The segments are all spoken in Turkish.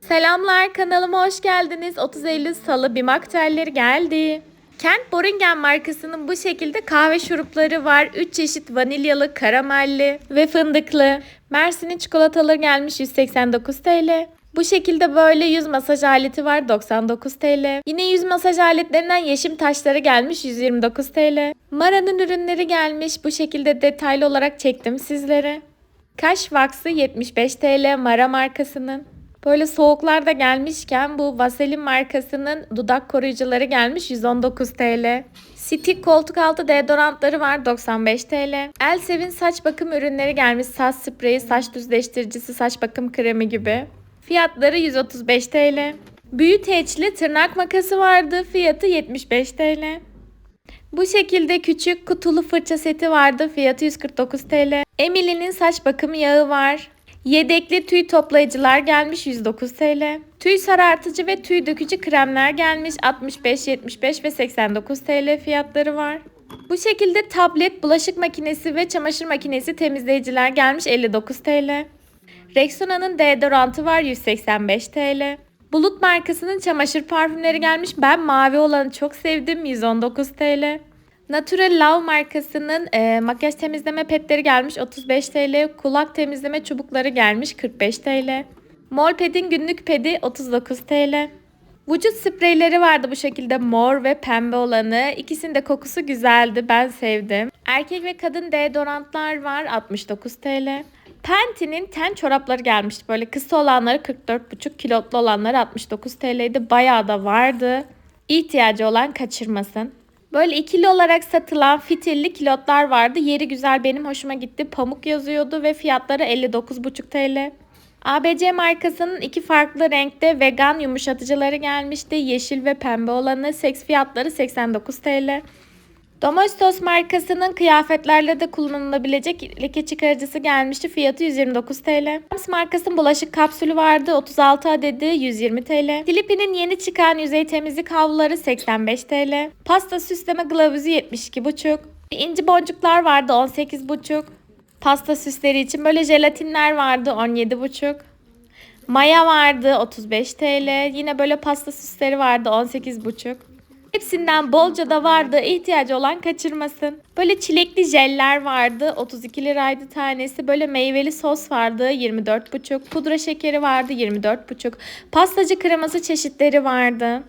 Selamlar kanalıma hoş geldiniz. 30 Eylül Salı BİM aktüelleri geldi. Kent Boringen markasının bu şekilde kahve şurupları var. 3 çeşit vanilyalı, karamelli ve fındıklı. Mersin'in çikolataları gelmiş 189 TL. Bu şekilde böyle yüz masaj aleti var 99 TL. Yine yüz masaj aletlerinden yeşim taşları gelmiş 129 TL. Mara'nın ürünleri gelmiş. Bu şekilde detaylı olarak çektim sizlere. Kaş vaksı 75 TL Mara markasının. Böyle soğuklarda gelmişken bu Vaseline markasının dudak koruyucuları gelmiş 119 TL. Stick koltuk altı deodorantları var 95 TL. Elsev'in saç bakım ürünleri gelmiş saç spreyi, saç düzleştiricisi, saç bakım kremi gibi. Fiyatları 135 TL. Büyüteçli tırnak makası vardı. Fiyatı 75 TL. Bu şekilde küçük kutulu fırça seti vardı. Fiyatı 149 TL. Emily'nin saç bakım yağı var. Yedekli tüy toplayıcılar gelmiş 109 TL. Tüy sarartıcı ve tüy dökücü kremler gelmiş 65, 75 ve 89 TL fiyatları var. Bu şekilde tablet, bulaşık makinesi ve çamaşır makinesi temizleyiciler gelmiş 59 TL. Rexona'nın deodorantı var 185 TL. Bulut markasının çamaşır parfümleri gelmiş. Ben mavi olanı çok sevdim 119 TL. Natural Love markasının e, makyaj temizleme petleri gelmiş 35 TL. Kulak temizleme çubukları gelmiş 45 TL. Molped'in günlük pedi 39 TL. Vücut spreyleri vardı bu şekilde mor ve pembe olanı. İkisinin de kokusu güzeldi. Ben sevdim. Erkek ve kadın deodorantlar var 69 TL. Penti'nin ten çorapları gelmişti. Böyle kısa olanları 44,5 kilotlu olanları 69 TL'ydi. Bayağı da vardı. İhtiyacı olan kaçırmasın. Böyle ikili olarak satılan fitilli kilotlar vardı. Yeri güzel benim hoşuma gitti. Pamuk yazıyordu ve fiyatları 59,5 TL. ABC markasının iki farklı renkte vegan yumuşatıcıları gelmişti. Yeşil ve pembe olanı. Seks fiyatları 89 TL. Domestos markasının kıyafetlerle de kullanılabilecek leke çıkarıcısı gelmişti. Fiyatı 129 TL. Hams markasının bulaşık kapsülü vardı. 36 adedi 120 TL. Philippi'nin yeni çıkan yüzey temizlik havluları 85 TL. Pasta süsleme kılavuzu 72,5. İnci boncuklar vardı 18,5. Pasta süsleri için böyle jelatinler vardı 17,5. Maya vardı 35 TL. Yine böyle pasta süsleri vardı 18,5. Hepsinden bolca da vardı. İhtiyacı olan kaçırmasın. Böyle çilekli jeller vardı. 32 liraydı tanesi. Böyle meyveli sos vardı. 24,5. Pudra şekeri vardı. 24,5. Pastacı kreması çeşitleri vardı.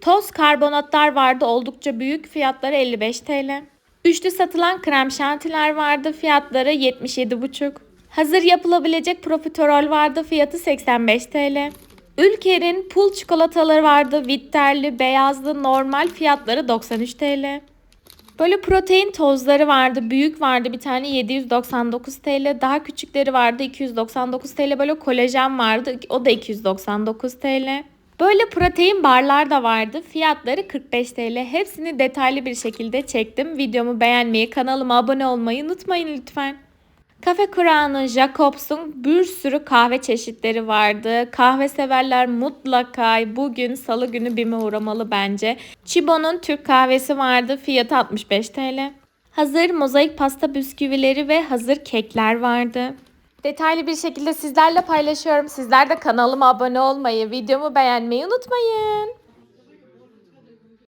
Toz karbonatlar vardı. Oldukça büyük. Fiyatları 55 TL. Üçlü satılan krem şantiler vardı. Fiyatları 77,5. Hazır yapılabilecek profiterol vardı. Fiyatı 85 TL. Ülker'in pul çikolataları vardı. Vitterli, beyazlı, normal fiyatları 93 TL. Böyle protein tozları vardı. Büyük vardı bir tane 799 TL. Daha küçükleri vardı 299 TL. Böyle kolajen vardı. O da 299 TL. Böyle protein barlar da vardı. Fiyatları 45 TL. Hepsini detaylı bir şekilde çektim. Videomu beğenmeyi, kanalıma abone olmayı unutmayın lütfen. Kafe Kur'an'ın Jacobs'un bir sürü kahve çeşitleri vardı. Kahve severler mutlaka bugün salı günü BİM'e uğramalı bence. Chibo'nun Türk kahvesi vardı. Fiyatı 65 TL. Hazır mozaik pasta bisküvileri ve hazır kekler vardı. Detaylı bir şekilde sizlerle paylaşıyorum. Sizler de kanalıma abone olmayı, videomu beğenmeyi unutmayın.